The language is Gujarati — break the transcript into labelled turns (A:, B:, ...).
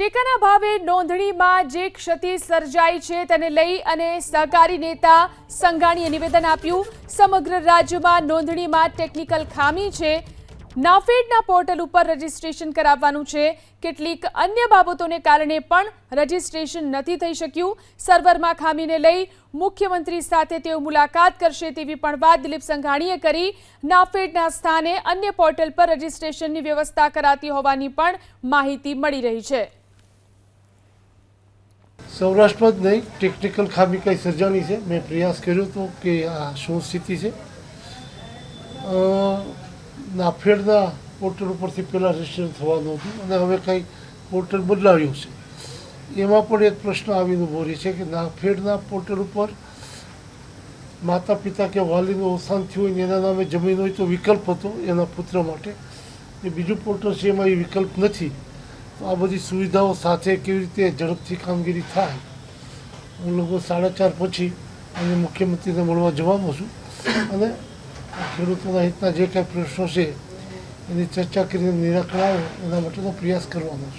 A: ટેકાના ભાવે નોંધણીમાં જે ક્ષતિ સર્જાઈ છે તેને લઈ અને સહકારી નેતા સંઘાણીએ નિવેદન આપ્યું. સમગ્ર રાજ્યમાં નોંધણીમાં ટેકનિકલ ખામી છે. નાફેડના પોર્ટલ ઉપર રજીસ્ટ્રેશન કરાવવાનું છે. કેટલીક અન્ય બાબતોને કારણે પણ રજીસ્ટ્રેશન નથી થઈ શક્યું. સર્વરમાં ખામીને લઈ મુખ્યમંત્રી સાથે તેઓ મુલાકાત કરશે તેવી પણ વાત દિલીપ સંઘાણીએ કરી. નાફેડના સ્થાને અન્ય પોર્ટલ પર રજીસ્ટ્રેશનની વ્યવસ્થા કરાતી હોવાની પણ માહિતી મળી રહી છે.
B: સૌરાષ્ટ્રમાં જ નહીં ટેકનિકલ ખામી કંઈ સર્જાની છે. મેં પ્રયાસ કર્યો હતો કે આ શું સ્થિતિ છે. નાફેડના પોર્ટલ ઉપરથી પહેલાં રજીસ્ટ્રેશન થવાનું હતું અને હવે કંઈ પોર્ટલ બદલાવ્યું છે. એમાં પણ એક પ્રશ્ન આવીને ઊભો રહે છે કે નાફેડના પોર્ટલ ઉપર માતા પિતા કે વાલીનું અવસાન થયું હોય ને એના નામે જમીન હોય તો વિકલ્પ હતો એના પુત્ર માટે. એ બીજું પોર્ટલ છે, એમાં એ વિકલ્પ નથી. આ બધી સુવિધાઓ સાથે કેવી રીતે ઝડપથી કામગીરી થાય, હું લોકો સાડા ચાર પછી અને મુખ્યમંત્રીને મળવા જવાનો છું. અને ખેડૂતોના હિતના જે કાંઈ પ્રશ્નો છે, એની ચર્ચા કરીને નિરાકરણ આવે, એના માટેનો પ્રયાસ કરવાનો છું.